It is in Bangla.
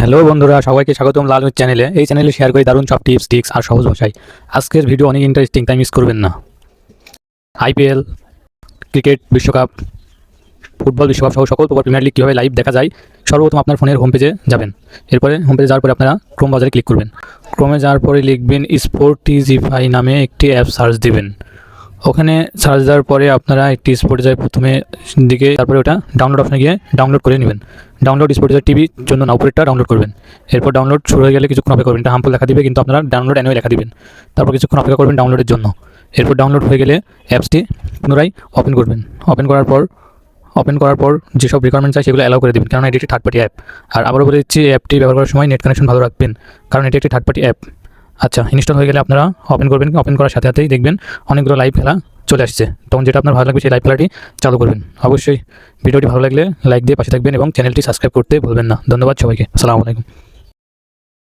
হ্যালো বন্ধুরা, সবাইকে স্বাগতম লাল মিট চ্যানেলে। এই চ্যানেলে শেয়ার করি দারুণ সব টিপস টিক্স আর সহজ ভাষায়। আজকের ভিডিও অনেক ইন্টারেস্টিং তাই মিস করবেন না। আইপিএল ক্রিকেট বিশ্বকাপ ফুটবল বিশ্বকাপ সহ সকল প্রকার প্রিমিয়ার লিগ কীভাবে লাইভ দেখা যায়, সর্বপ্রথম আপনার ফোনের হোম পেজে যাবেন। এরপরে হোম পেজে যাওয়ার পরে আপনারা ক্রোম বাজারে ক্লিক করবেন। ক্রোমে যাওয়ার পরে লিখবেন স্পোর্টিজিফাই নামে একটি অ্যাপ সার্চ দিবেন। ওখানে সার্চ দেওয়ার পরে আপনারা একটি স্পোর্টিজার প্রথমে দিকে তারপরে ওটা ডাউনলোড অপশনে গিয়ে ডাউনলোড করে নেবেন। ডাউনলোড স্পোর্টিজার টিভির জন্য না উপরেরটা ডাউনলোড করবেন। এরপর ডাউনলোড শুরু হয়ে গেলে কিছুক্ষণ অপেক্ষা করবেন। এটা হামফুল লেখা দিবে, কিন্তু আপনারা ডাউনলোড অ্যানুয়ে লেখা দিবেন। তারপর কিছুক্ষণ অপেক্ষা করবেন ডাউনলোডের জন্য। এরপর ডাউনলোড হয়ে গেলে অ্যাপসটি পুনরায় ওপেন করবেন। ওপেন করার পর ওপেন করার পর যেসব রিকোয়ারমেন্ট চাই সেগুলো অ্যালাউ করে দেবেন। কারণ এটি একটি থার্ড পার্টি অ্যাপ আর আবারও বলে দিচ্ছি অ্যাপটি ব্যবহার করার সময় নেট কানেকশন ভালো রাখবেন। কারণ এটি একটি থার্ড পার্টি অ্যাপ আচ্ছা ইনস্টল হয়ে গেলে আপনারা ওপেন করবেন ওপেন করার সাথে সাথেই দেখবেন অনেকগুলো লাইভ খেলা চলে আসছে। তখন যেটা আপনার ভালো লাগবে সেই লাইভ খেলাটি চালু করবেন। অবশ্যই ভিডিওটি ভালো লাগলে লাইক দিয়ে পাশে থাকবেন এবং চ্যানেলটি সাবস্ক্রাইব করতে ভুলবেন না। ধন্যবাদ সবাইকে। আসসালামু আলাইকুম।